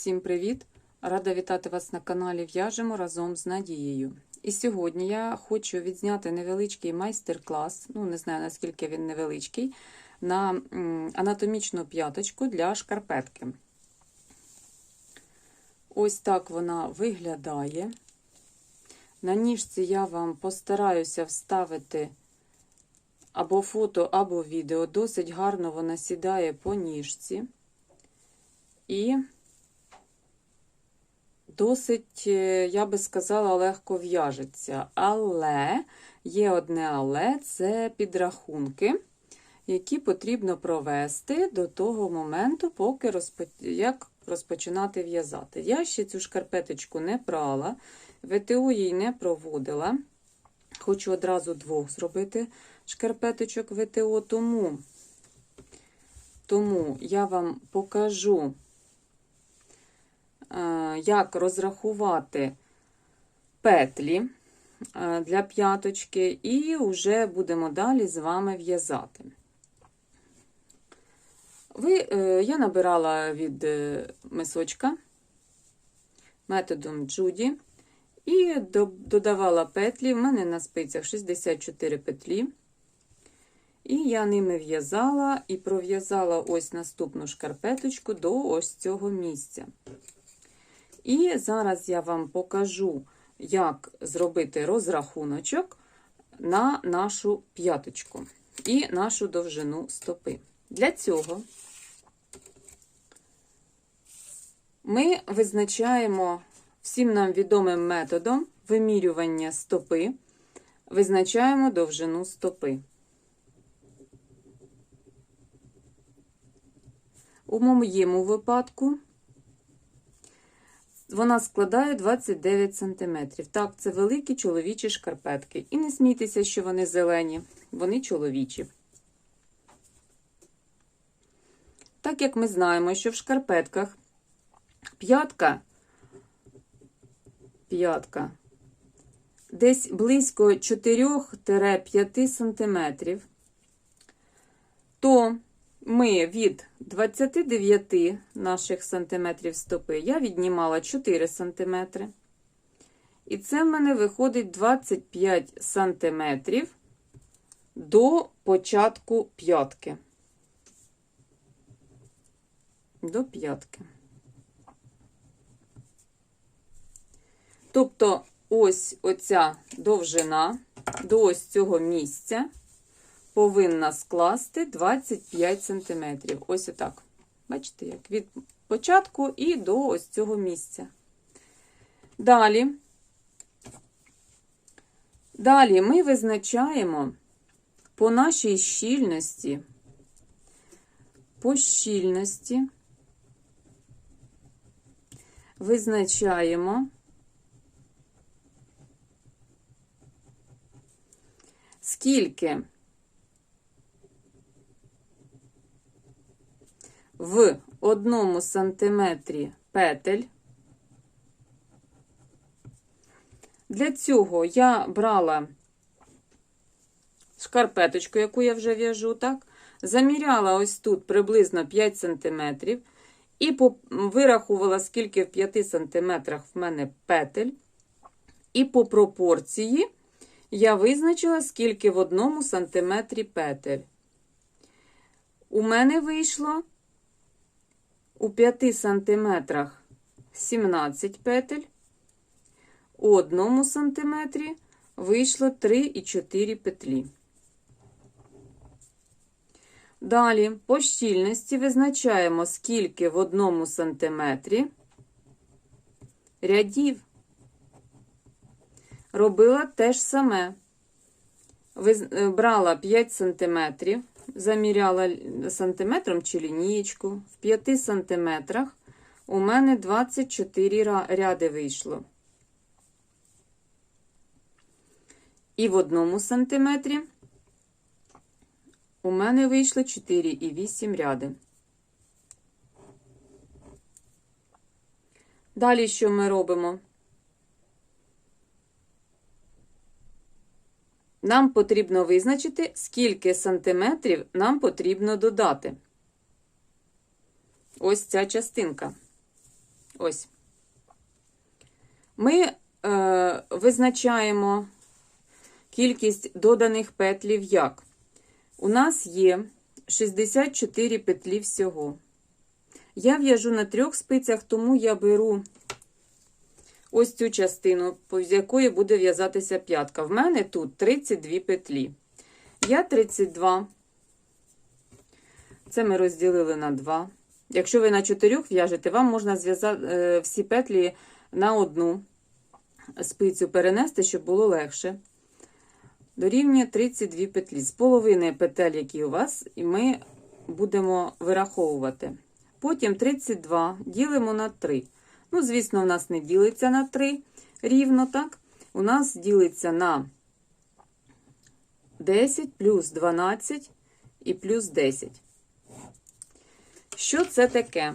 Усім привіт! Рада вітати вас на каналі В'яжемо разом з Надією. І сьогодні я хочу відзняти невеличкий майстер-клас, ну не знаю наскільки він невеличкий, на анатомічну п'яточку для шкарпетки. Ось так вона виглядає. На ніжці я вам постараюся вставити або фото, або відео. Досить гарно вона сідає по ніжці. І досить, е, я би сказала, легко в'яжеться. Але є одне але це підрахунки, які потрібно провести до того моменту, поки розпо... як розпочинати в'язати. Я ще цю шкарпеточку не прала, ВТО їй не проводила. Хочу одразу двох зробити шкарпеточок ВТО, тому, тому я вам покажу як розрахувати петлі для п'яточки, і вже будемо далі з вами в'язати. Ви, е, Я набирала від е, мисочка методом Джуді і додавала петлі. В мене на спицях 64 петлі. І я ними в'язала і пров'язала ось наступну шкарпеточку до ось цього місця. І зараз я вам покажу, як зробити розрахуночок на нашу п'яточку і нашу довжину стопи. Для цього ми визначаємо всім нам відомим методом вимірювання стопи, визначаємо довжину стопи. У моєму випадку вона складає 29 см. Так, це великі чоловічі шкарпетки. І не смійтеся, що вони зелені, вони чоловічі. Так як ми знаємо, що в шкарпетках п'ятка п'ятка десь близько 4-5 см, то ми від 29 наших сантиметрів стопи я віднімала 4 сантиметри. І це в мене виходить 25 сантиметрів до початку п'ятки. До п'ятки. Тобто, ось оця довжина до ось цього місця повинна скласти 25 см. Ось отак. Бачите, як від початку і до ось цього місця. Далі, далі ми визначаємо по нашій щільності, по щільності, визначаємо. Скільки в одному сантиметрі петель. Для цього я брала шкарпеточку, яку я вже в'яжу, так? Заміряла ось тут приблизно 5 см, і вирахувала, скільки в 5 см в мене петель. І по пропорції я визначила, скільки в одному сантиметрі петель. У мене вийшло у 5 сантиметрах 17 петель, у 1 сантиметрі вийшло 3,4 петлі. Далі по щільності визначаємо, скільки в 1 сантиметрі рядів. Робила те ж саме. Е, брала 5 сантиметрів, заміряла сантиметром чи лінієчку. В 5 сантиметрах у мене 24 ряди вийшло. І в одному сантиметрі у мене вийшло 4,8 ряди. Далі що ми робимо? Нам потрібно визначити, скільки сантиметрів нам потрібно додати. Ось ця частинка. Ось. Ми е, визначаємо кількість доданих петлів як? У нас є 64 петлі всього. Я в'яжу на трьох спицях, тому я беру ось цю частину, з якої буде в'язатися п'ятка. В мене тут 32 петлі. Я 32. Це ми розділили на 2. Якщо ви на 4 в'яжете, вам можна зв'язати е, всі петлі на одну спицю перенести, щоб було легше. Дорівнює 32 петлі. З половини петель, які у вас, і ми будемо вираховувати. Потім 32 ділимо на 3. Ну, звісно, у нас не ділиться на 3 рівно так. У нас ділиться на 10 плюс 12 і плюс 10. Що це таке?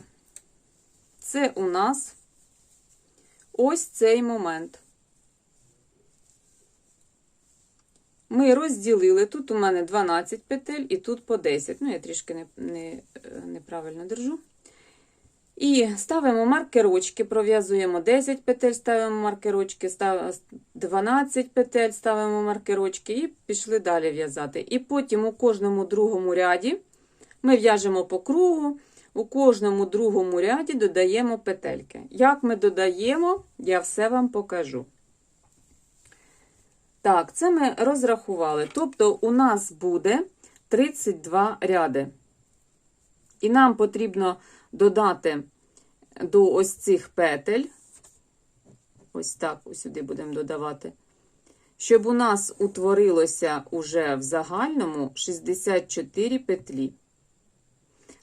Це у нас ось цей момент. Ми розділили, тут у мене 12 петель і тут по 10. Ну, я трішки не, не, е, неправильно держу. І ставимо маркерочки, пров'язуємо 10 петель, ставимо маркерочки, 12 петель, ставимо маркерочки і пішли далі в'язати. І потім у кожному другому ряді ми в'яжемо по кругу, у кожному другому ряді додаємо петельки. Як ми додаємо, я все вам покажу. Так, це ми розрахували. Тобто, у нас буде 32 ряди. І нам потрібно додати до ось цих петель, ось так, ось сюди будемо додавати, щоб у нас утворилося уже в загальному 64 петлі.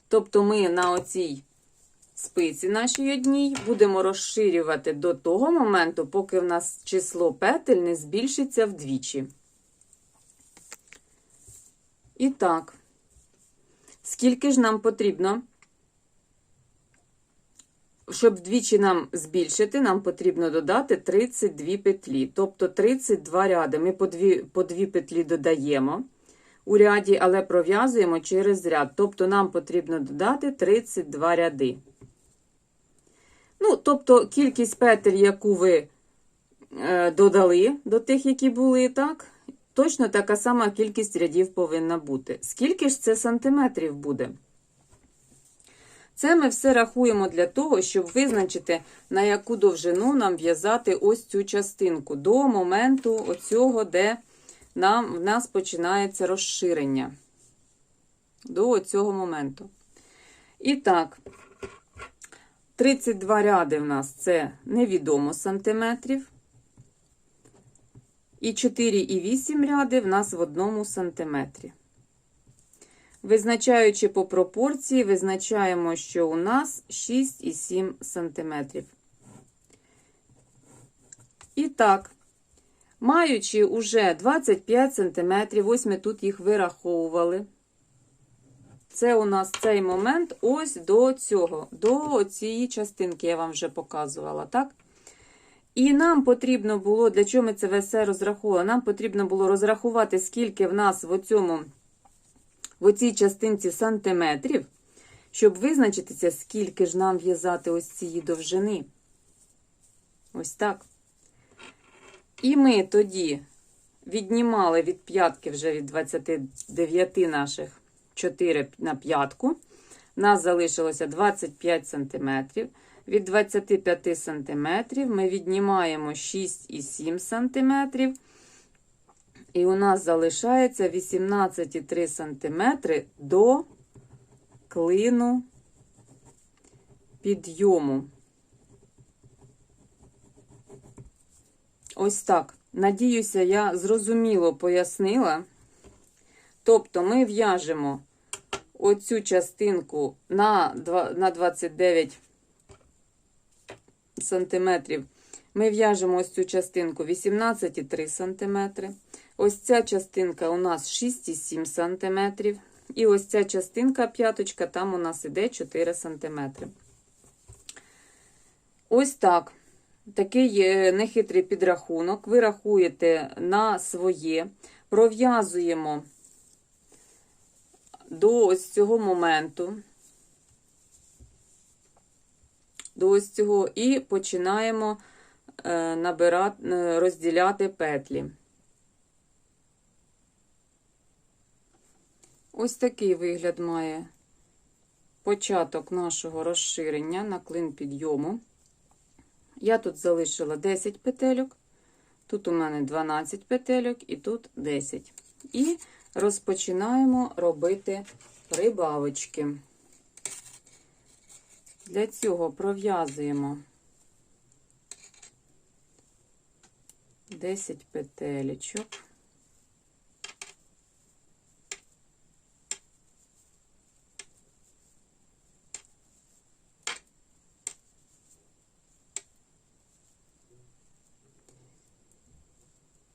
Тобто ми на оцій спиці нашій одній будемо розширювати до того моменту, поки в нас число петель не збільшиться вдвічі. І так, скільки ж нам потрібно? Щоб вдвічі нам збільшити, нам потрібно додати 32 петлі, тобто 32 ряди. Ми по 2, по 2 петлі додаємо у ряді, але пров'язуємо через ряд. Тобто нам потрібно додати 32 ряди. Ну, тобто, кількість петель, яку ви е, додали до тих, які були, так, точно така сама кількість рядів повинна бути. Скільки ж це сантиметрів буде? Це ми все рахуємо для того, щоб визначити, на яку довжину нам в'язати ось цю частинку до моменту оцього, де нам, в нас починається розширення. До цього моменту. І так, 32 ряди в нас це невідомо сантиметрів. І 4,8 ряди в нас в одному сантиметрі. Визначаючи по пропорції, визначаємо, що у нас 6,7 см. І так, маючи уже 25 см, ось ми тут їх вираховували. Це у нас цей момент ось до цього, до цієї частинки, я вам вже показувала, так? І нам потрібно було, для чого ми це все розрахували? Нам потрібно було розрахувати, скільки в нас в оцьому в оцій частинці сантиметрів, щоб визначитися, скільки ж нам в'язати ось цієї довжини. Ось так. І ми тоді віднімали від п'ятки вже від 29 наших 4 на п'ятку. Нас залишилося 25 см. Від 25 см ми віднімаємо 6,7 см. І у нас залишається 18,3 см до клину підйому. Ось так. Надіюся, я зрозуміло пояснила. Тобто ми в'яжемо оцю частинку на 29 сантиметрів. Ми в'яжемо ось цю частинку 18,3 см. Ось ця частинка у нас 6,7 см. І ось ця частинка п'яточка, там у нас іде 4 см. Ось так. Такий нехитрий підрахунок. Ви рахуєте на своє, пров'язуємо до ось цього моменту. до ось цього і починаємо е, набирати, е, розділяти петлі. Ось такий вигляд має початок нашого розширення на клин підйому. Я тут залишила 10 петельок, тут у мене 12 петельок і тут 10. І розпочинаємо робити прибавочки. Для цього пров'язуємо 10 петелечок.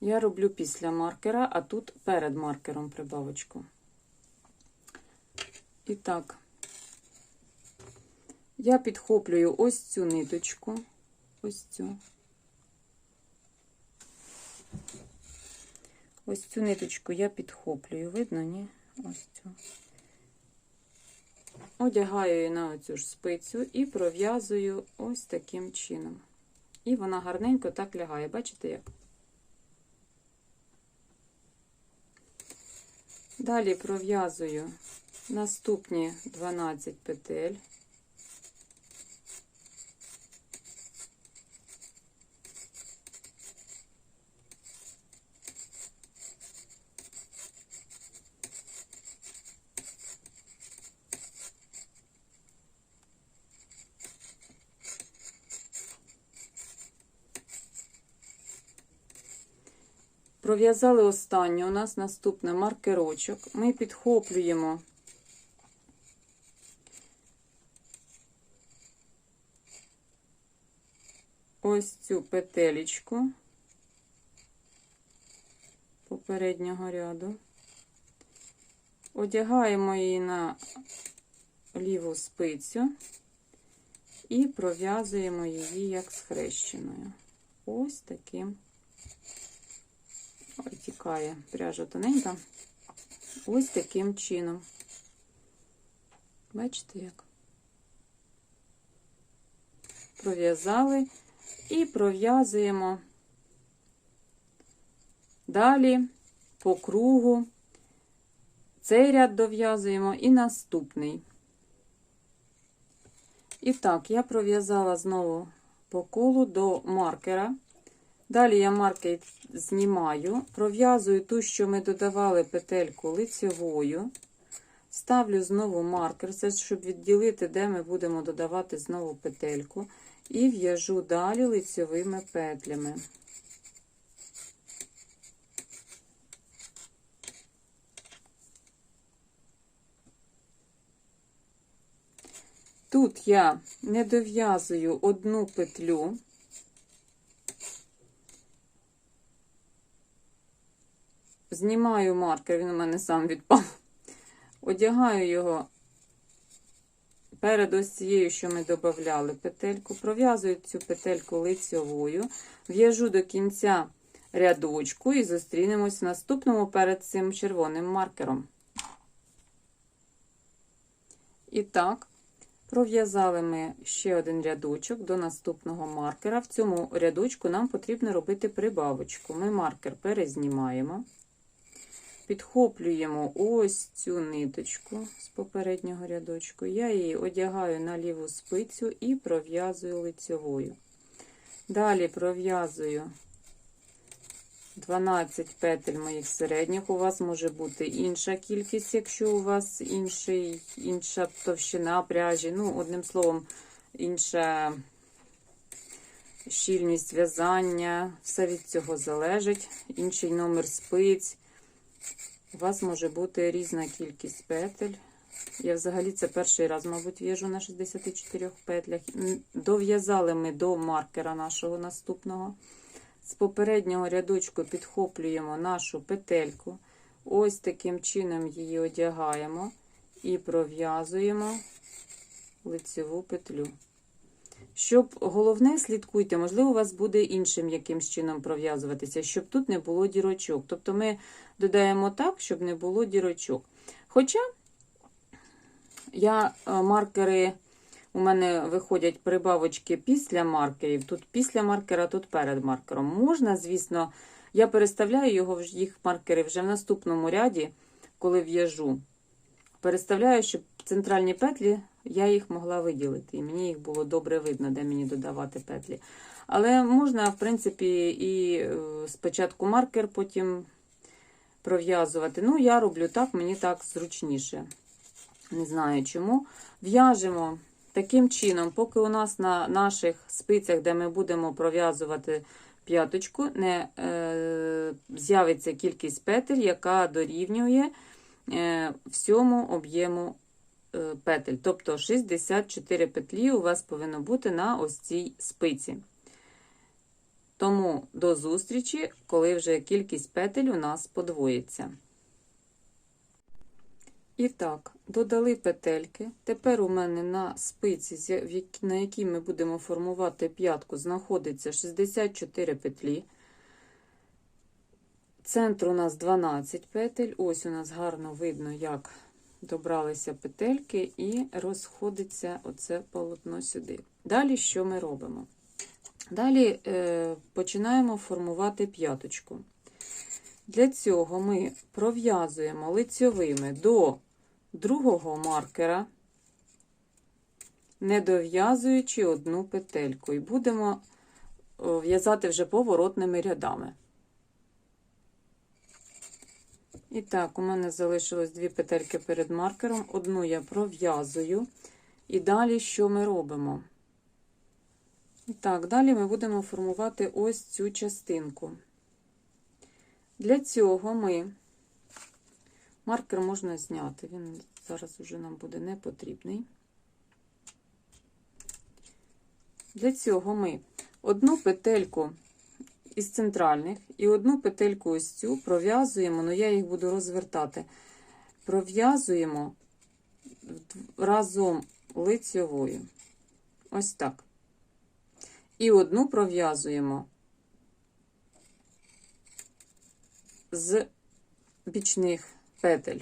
Я роблю після маркера, а тут перед маркером прибавочку. І так, я підхоплюю ось цю ниточку, ось цю. Ось цю ниточку я підхоплюю, видно, ні? Ось цю. Одягаю її на оцю ж спицю і пров'язую ось таким чином. І вона гарненько так лягає. Бачите як? Далі пров'язую наступні 12 петель. Пров'язали останню, у нас наступний маркерочок. Ми підхоплюємо ось цю петелечку попереднього ряду, одягаємо її на ліву спицю і пров'язуємо її як схрещеною. Ось таким. Ой, тікає пряжа тоненька. Ось таким чином. Бачите, як? Пров'язали і пров'язуємо далі по кругу. Цей ряд дов'язуємо і наступний. І так, я пров'язала знову по колу до маркера. Далі я маркер знімаю, пров'язую ту, що ми додавали петельку лицевою. Ставлю знову маркер, це щоб відділити, де ми будемо додавати знову петельку. І в'яжу далі лицевими петлями. Тут я не дов'язую одну петлю. Знімаю маркер, він у мене сам відпав. Одягаю його перед ось цією, що ми додавали петельку, пров'язую цю петельку лицьовою, в'яжу до кінця рядочку і зустрінемось в наступному перед цим червоним маркером. І так, пров'язали ми ще один рядочок до наступного маркера. В цьому рядочку нам потрібно робити прибавочку. Ми маркер перезнімаємо. Підхоплюємо ось цю ниточку з попереднього рядочку. Я її одягаю на ліву спицю і пров'язую лицьовою. Далі пров'язую 12 петель моїх середніх. У вас може бути інша кількість, якщо у вас інший, інша товщина пряжі. Ну, одним словом, інша щільність в'язання. Все від цього залежить. Інший номер спиць. У вас може бути різна кількість петель. Я взагалі це перший раз, мабуть, в'яжу на 64 петлях. Дов'язали ми до маркера нашого наступного. З попереднього рядочку підхоплюємо нашу петельку. Ось таким чином її одягаємо і пров'язуємо лицеву петлю. Щоб головне, слідкуйте, можливо, у вас буде іншим якимсь чином пров'язуватися, щоб тут не було дірочок. Тобто ми додаємо так, щоб не було дірочок. Хоча я маркери у мене виходять прибавочки після маркерів. Тут після маркера, тут перед маркером. Можна, звісно, я переставляю його їх маркери вже в наступному ряді, коли в'яжу. Переставляю, щоб центральні петлі я їх могла виділити. І мені їх було добре видно, де мені додавати петлі. Але можна, в принципі, і е, спочатку маркер, потім пров'язувати. Ну, я роблю так, мені так зручніше. Не знаю чому. В'яжемо таким чином, поки у нас на наших спицях, де ми будемо пров'язувати п'яточку, не е, з'явиться кількість петель, яка дорівнює е, всьому об'єму е, петель. Тобто 64 петлі у вас повинно бути на ось цій спиці. Тому до зустрічі, коли вже кількість петель у нас подвоїться. І так, додали петельки. Тепер у мене на спиці, на якій ми будемо формувати п'ятку, знаходиться 64 петлі. Центр у нас 12 петель. Ось у нас гарно видно, як добралися петельки, і розходиться оце полотно сюди. Далі що ми робимо? Далі е, починаємо формувати п'яточку. Для цього ми пров'язуємо лицьовими до другого маркера, не дов'язуючи одну петельку, і будемо в'язати вже поворотними рядами. І так, у мене залишилось дві петельки перед маркером, одну я пров'язую. І далі що ми робимо? Так, далі ми будемо формувати ось цю частинку. Для цього ми маркер можна зняти, він зараз вже нам буде не потрібний. Для цього ми одну петельку із центральних і одну петельку ось цю пров'язуємо, ну я їх буду розвертати. Пров'язуємо разом лицьовою. Ось так. І одну пров'язуємо з бічних петель.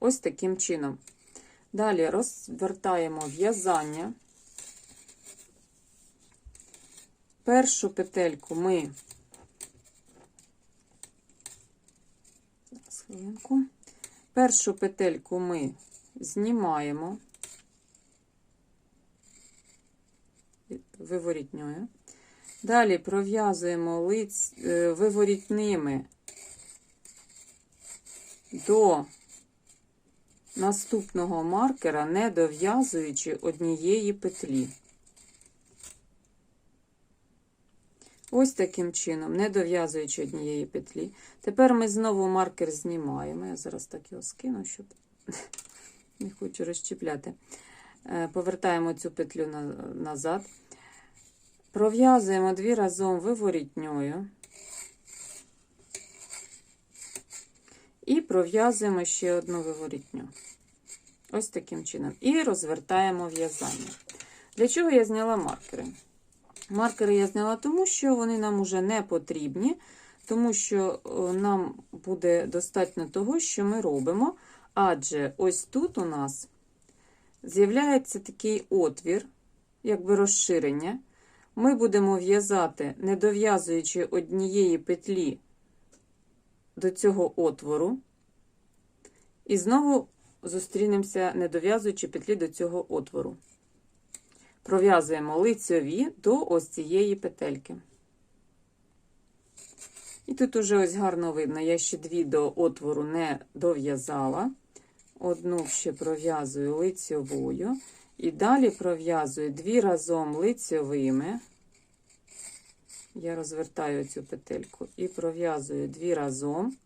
Ось таким чином. Далі розвертаємо в'язання. Першу петельку ми Першу петельку ми знімаємо виворітньою. Далі пров'язуємо лиць е, виворітними до наступного маркера, не дов'язуючи однієї петлі. Ось таким чином, не дов'язуючи однієї петлі. Тепер ми знову маркер знімаємо. Я зараз так його скину, щоб не хочу розчіпляти. Е, Повертаємо цю петлю назад. Пров'язуємо дві разом виворітньою. І пров'язуємо ще одну виворітню. Ось таким чином. І розвертаємо в'язання. Для чого я зняла маркери? Маркери я зняла тому, що вони нам уже не потрібні, тому що нам буде достатньо того, що ми робимо. Адже ось тут у нас з'являється такий отвір, якби розширення. Ми будемо в'язати, не дов'язуючи однієї петлі до цього отвору. І знову зустрінемося, не дов'язуючи петлі до цього отвору. Пров'язуємо лицьові до ось цієї петельки. І тут уже ось гарно видно, я ще дві до отвору не дов'язала. Одну ще пров'язую лицьовою. І далі пров'язую дві разом лицьовими. Я розвертаю цю петельку і пров'язую дві разом,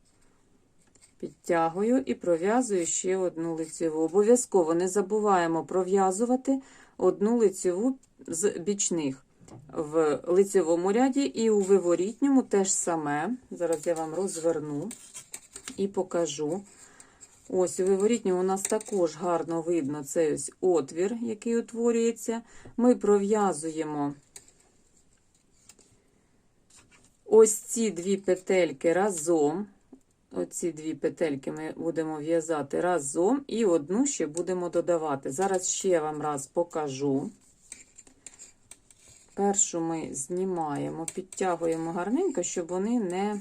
підтягую і пров'язую ще одну лицьову. Обов'язково не забуваємо пров'язувати одну лицьову з бічних в лицьовому ряді і у виворітньому теж саме. Зараз я вам розверну і покажу. Ось у виворітньому у нас також гарно видно цей ось отвір, який утворюється. Ми пров'язуємо ось ці дві петельки разом оці дві петельки ми будемо в'язати разом і одну ще будемо додавати. Зараз ще вам раз покажу. Першу ми знімаємо, підтягуємо гарненько, щоб вони не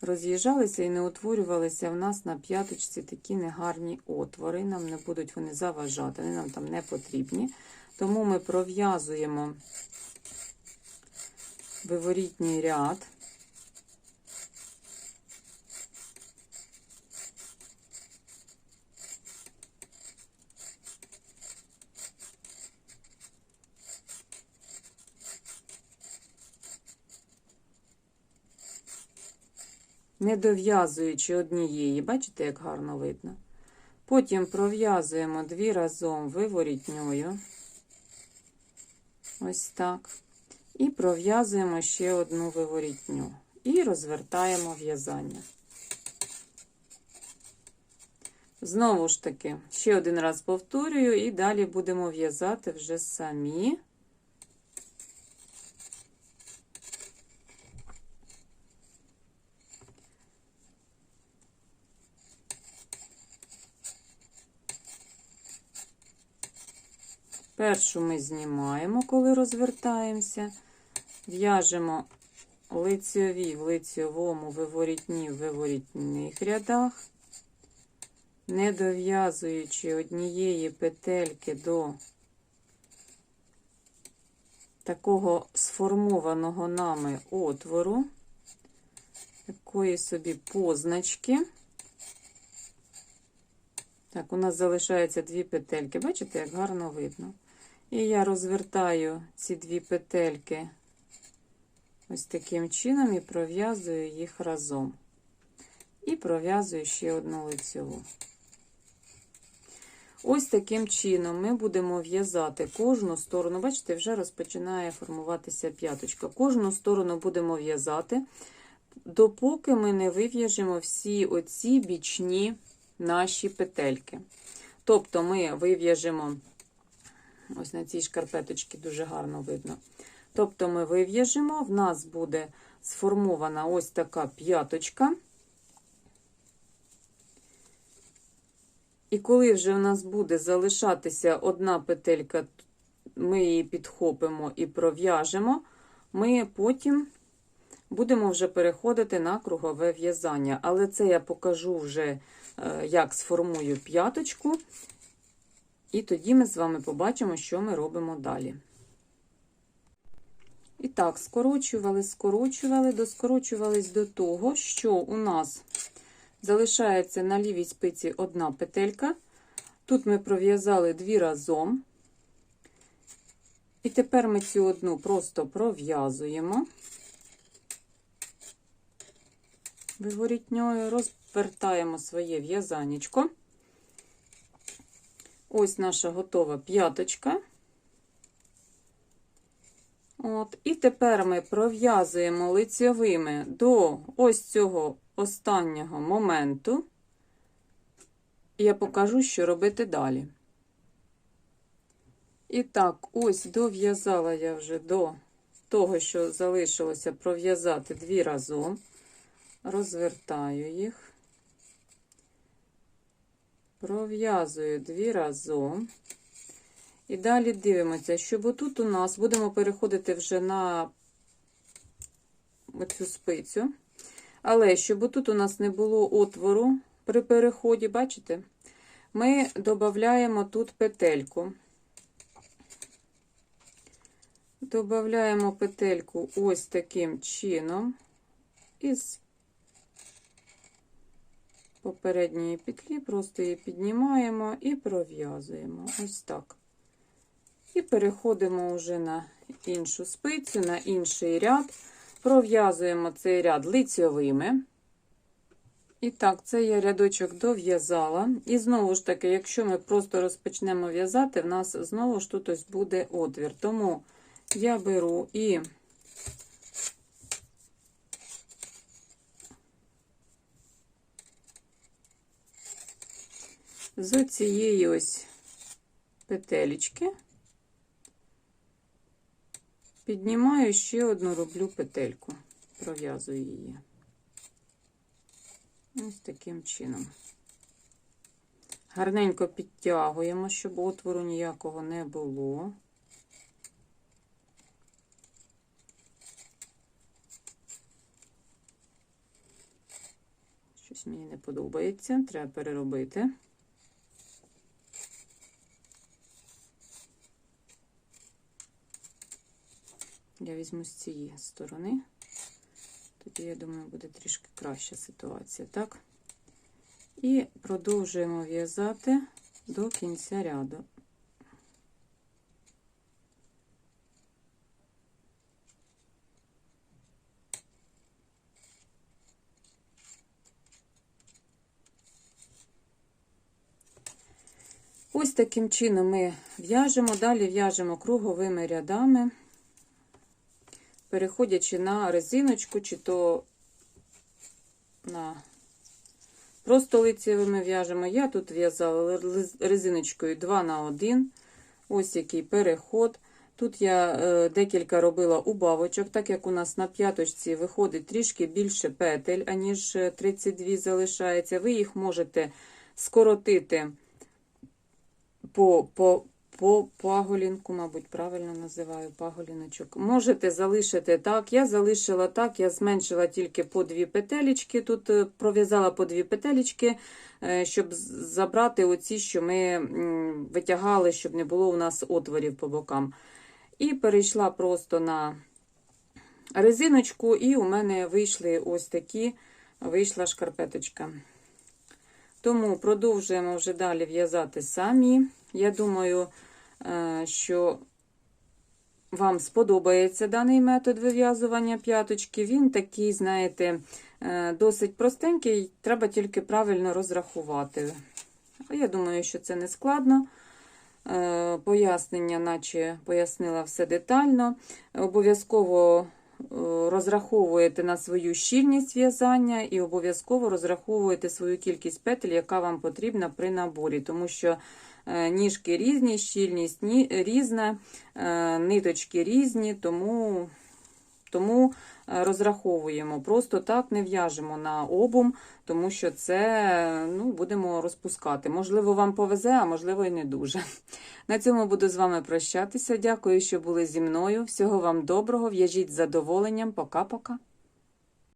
роз'їжджалися і не утворювалися в нас на п'яточці такі негарні отвори. Нам не будуть вони заважати, вони нам там не потрібні. Тому ми пров'язуємо виворітній ряд. Не дов'язуючи однієї, бачите, як гарно видно. Потім пров'язуємо дві разом виворітньою. Ось так. І пров'язуємо ще одну виворітню. І розвертаємо в'язання. Знову ж таки, ще один раз повторюю, і далі будемо в'язати вже самі. Першу ми знімаємо, коли розвертаємося, в'яжемо лицьові в лицьовому виворітні в виворітних рядах, не дов'язуючи однієї петельки до такого сформованого нами отвору, такої собі позначки. Так, у нас залишається дві петельки. Бачите, як гарно видно. І я розвертаю ці дві петельки ось таким чином і пров'язую їх разом. І пров'язую ще одну лицеву. Ось таким чином ми будемо в'язати кожну сторону. Бачите, вже розпочинає формуватися п'яточка. Кожну сторону будемо в'язати, допоки ми не вив'яжемо всі оці бічні наші петельки. Тобто ми вив'яжемо, ось на цій шкарпеточці дуже гарно видно. Тобто ми вив'яжемо, в нас буде сформована ось така п'яточка. І коли вже в нас буде залишатися одна петелька, ми її підхопимо і пров'яжемо, ми потім будемо вже переходити на кругове в'язання. Але це я покажу вже Е, як сформую п'яточку, і тоді ми з вами побачимо, що ми робимо далі. І так, скорочували, скорочували, доскорочувались до того, що у нас залишається на лівій спиці одна петелька. Тут ми пров'язали дві разом. І тепер ми цю одну просто пров'язуємо виворітньою, розвертаємо своє в'язанечко. Ось наша готова п'яточка. От, І тепер ми пров'язуємо лицьовими до ось цього останнього моменту, я покажу, що робити далі. І так, ось дов'язала я вже до того, що залишилося пров'язати дві разом розвертаю їх, пров'язую дві разом. І далі дивимося, щоб отут у нас будемо переходити вже на цю спицю. Але щоб отут у нас не було отвору при переході, бачите, ми додаємо тут петельку. Додаємо петельку ось таким чином, із попередньої петлі, просто її піднімаємо і пров'язуємо. Ось так. І переходимо вже на іншу спицю, на інший ряд, пров'язуємо цей ряд лицьовими. І так, це я рядочок дов'язала. І знову ж таки, якщо ми просто розпочнемо в'язати, в нас знову ж тут ось буде отвір. Тому я беру і з цієї ось петелечки піднімаю ще одну роблю петельку, пров'язую її. Ось таким чином. Гарненько підтягуємо, щоб отвору ніякого не було. Щось мені не подобається, треба переробити. Я візьму з цієї сторони. Тоді, я думаю, буде трішки краща ситуація, так? І продовжуємо в'язати до кінця ряду. Ось таким чином ми в'яжемо, далі в'яжемо круговими рядами, переходячи на резиночку, чи то на просто лицевими в'яжемо. Я тут в'язала резиночкою 2 на 1. Ось який переход. Тут я е, декілька робила убавочок, так як у нас на п'яточці виходить трішки більше петель, аніж е, 32 залишається. Ви їх можете скоротити по, по, по паголінку, мабуть, правильно називаю паголіночок. Можете залишити так. Я залишила так, я зменшила тільки по дві петелечки. Тут е, пров'язала по дві петелечки, е, щоб забрати оці, що ми витягали, щоб не було у нас отворів по бокам. І перейшла просто на резиночку, і у мене вийшли ось такі, вийшла шкарпеточка. Тому продовжуємо вже далі в'язати самі. Я думаю, що вам сподобається даний метод вив'язування п'яточки. Він такий, знаєте, е, досить простенький, треба тільки правильно розрахувати. Я думаю, що це не складно. Е, Пояснення, наче пояснила все детально. Обов'язково е, розраховуєте на свою щільність в'язання і обов'язково розраховуєте свою кількість петель, яка вам потрібна при наборі, тому що е, ніжки різні, щільність ні- різна, е, ниточки різні, тому, тому е, розраховуємо. Просто так не в'яжемо на обум, тому що це ну, будемо розпускати. Можливо, вам повезе, а можливо, і не дуже. На цьому буду з вами прощатися. Дякую, що були зі мною. Всього вам доброго. В'яжіть з задоволенням. Пока-пока.